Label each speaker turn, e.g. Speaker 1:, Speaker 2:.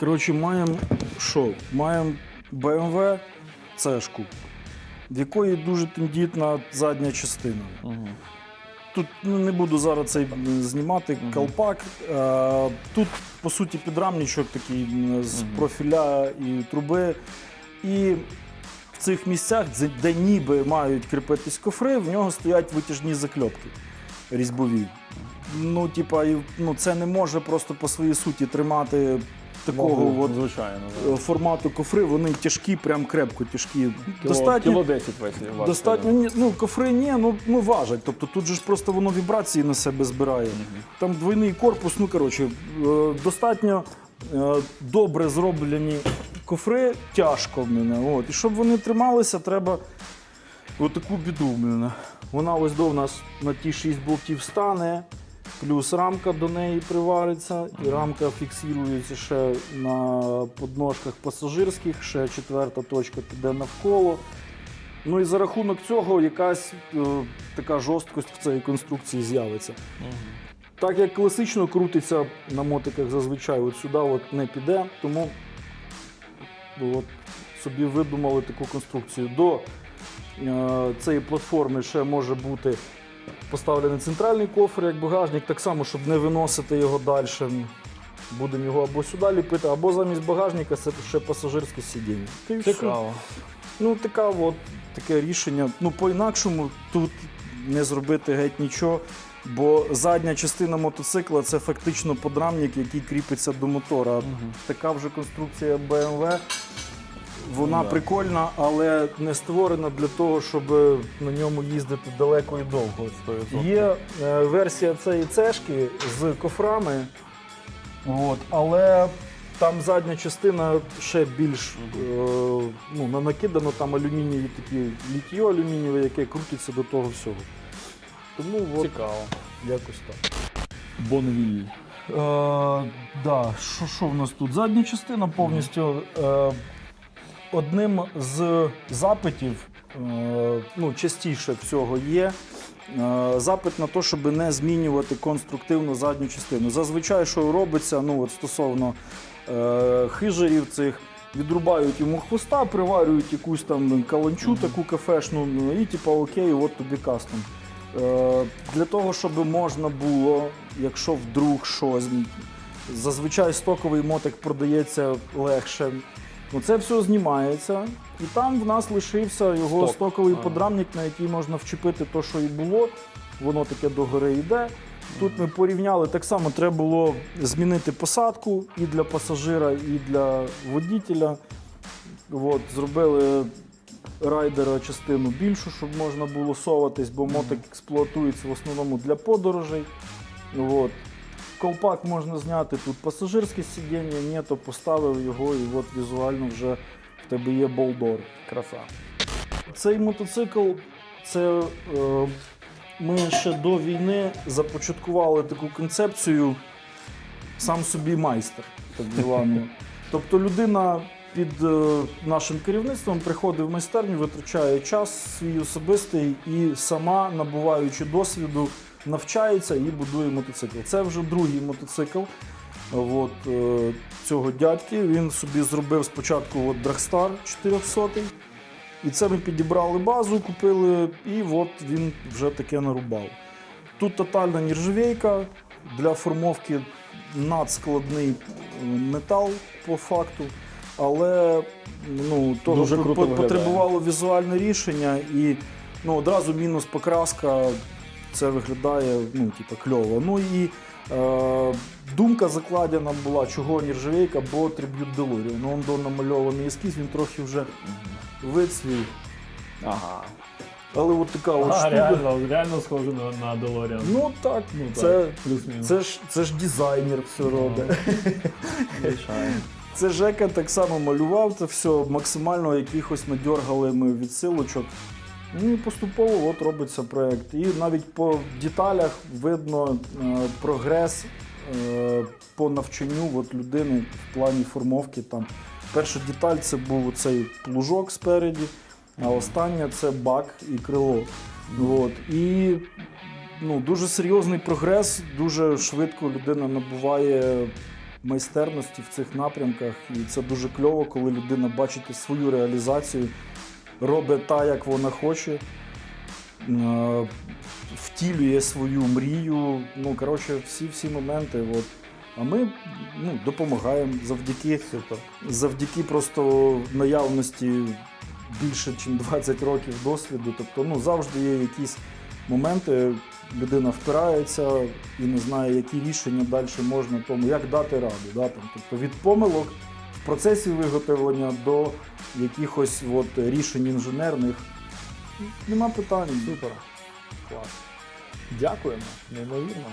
Speaker 1: Коротше, маємо що? Маємо BMW цешку, в якої дуже тендітна задня частина.
Speaker 2: Угу.
Speaker 1: Тут ну, не буду зараз цей знімати
Speaker 2: Мгм.
Speaker 1: колпак. Е, тут, по суті, підрамничок такий з
Speaker 2: Мгм.
Speaker 1: профіля і труби. І в цих місцях, де, де ніби мають кріпитись кофри, в нього стоять витяжні закльопки різьбові. Ну, типа, ну, це не може просто по своїй суті тримати такого от,
Speaker 2: звичайно.
Speaker 1: е, формату кофри. Вони тяжкі, прям крепко тяжкі.
Speaker 2: Кіло,
Speaker 1: Достатньо
Speaker 2: кіло 10 весь. важко,
Speaker 1: Достатньо ні, ну кофри ні, ну, ну важать. Тобто тут же ж просто воно вібрації на себе збирає.
Speaker 2: Мгм.
Speaker 1: Там двойний корпус, ну коротше, е, достатньо е, добре зроблені кофри, тяжко в мене. От. І щоб вони трималися, треба отаку біду в мене. Вона ось до в нас на ті 6 болтів стане, плюс рамка до неї привариться, і рамка фіксується ще на подножках пасажирських, ще четверта точка піде навколо. Ну і за рахунок цього якась е, така жорсткость в цій конструкції з'явиться.
Speaker 2: Мгм.
Speaker 1: Так як класично крутиться на мотиках зазвичай, от сюди от не піде, тому от собі видумали таку конструкцію. До е, цієї платформи ще може бути поставлений центральний кофр як багажник, так само, щоб не виносити його далі. Будемо його або сюди ліпити, або замість багажника це ще пасажирське сидіння.
Speaker 2: Цікаво.
Speaker 1: Ну, така от, таке рішення. Ну, по-інакшому тут не зробити геть нічого, бо задня частина мотоцикла це фактично подрамник, який кріпиться до мотора.
Speaker 2: Мгм.
Speaker 1: Така вже конструкція BMW. Вона
Speaker 2: Да.
Speaker 1: прикольна, але не створена для того, щоб на ньому їздити далеко і довго.
Speaker 2: 100%.
Speaker 1: Є е, версія цієї цешки з кофрами, от, але там задня частина ще більш е, ну, на- накидано там алюмінієві такі літьо алюмінієве, яке крутиться до того всього. Тому от,
Speaker 2: Цікаво.
Speaker 1: якось так.
Speaker 2: Бонвіль.
Speaker 1: Е, да, що, що в нас тут? Задня частина повністю. Е, одним з запитів, е, ну, частіше всього є. е, Запит на те, щоб не змінювати конструктивну задню частину. Зазвичай, що робиться, ну от стосовно е, хижерів цих, відрубають йому хвоста, приварюють якусь там каланчу, таку кафешну, ну і типу окей, от тобі кастом. Е, Для того, щоб можна було, якщо вдруг щось, зазвичай стоковий мотик продається легше. Ну, це все знімається, і там в нас лишився його
Speaker 2: Сток.
Speaker 1: стоковий
Speaker 2: Ага.
Speaker 1: подрамник, на який можна вчепити те, що і було. Воно таке догори йде. Тут ми порівняли, так само треба було змінити посадку і для пасажира, і для водітеля. От, зробили райдера частину більшу, щоб можна було соватись, бо мотик експлуатується в основному для подорожей. От. Колпак можна зняти, тут пасажирське сидіння, ні, то поставив його і от візуально вже в тебе є болдор.
Speaker 2: Краса.
Speaker 1: Цей мотоцикл, це е, ми ще до війни започаткували таку концепцію сам собі майстер, так звану. Тобто людина під е, нашим керівництвом приходить в майстерню, витрачає час свій особистий і сама, набуваючи досвіду, навчається і будує мотоцикл. Це вже другий мотоцикл от, е, цього дядьки. Він собі зробив спочатку от Dragster 400 і це ми підібрали базу, купили, і от він вже таке нарубав. Тут тотальна нержавейка для формовки надскладний е, метал по факту, але ну, того
Speaker 2: Дуже круто
Speaker 1: по-
Speaker 2: виглядає.
Speaker 1: потребувало візуальне рішення і ну, одразу мінус покраска. Це виглядає ну, типу, кльово. Ну і е, думка закладена була, чого нержавейка, бо триб'ют Делорі. Ну, он до намальований ескіз, він трохи вже вицвів.
Speaker 2: Ага.
Speaker 1: Але от така от
Speaker 3: А,
Speaker 1: штука.
Speaker 3: реально, реально схоже на, на DeLorean.
Speaker 1: Ну так,
Speaker 3: Ну,
Speaker 1: це,
Speaker 3: плюс-мінус.
Speaker 1: це, ж, це ж дизайнер все робить.
Speaker 2: Звичайно.
Speaker 1: Це Жека так само малював це все, максимально якихось надьоргали ми відсилочок. Ну і поступово от робиться проєкт. І навіть по деталях видно е, прогрес е, по навчанню от людини в плані формовки. Там. Перша деталь це був цей плужок спереді, а остання це бак і крило. От. І ну, дуже серйозний прогрес, дуже швидко людина набуває майстерності в цих напрямках. І це дуже кльово, коли людина бачить свою реалізацію, робить так, як вона хоче, е, втілює свою мрію. Ну, коротше, всі всі моменти. От. А ми ну, допомагаємо завдяки,
Speaker 2: Супер.
Speaker 1: завдяки просто наявності більше, ніж 20 років досвіду. Тобто, ну, завжди є якісь моменти, людина впирається і не знає, які рішення далі можна тому, як дати раду. Да? Там, тобто від помилок в процесі виготовлення до якихось от, рішень інженерних. Нема питань.
Speaker 2: Супер. Клас. Дякуємо. Неймовірно.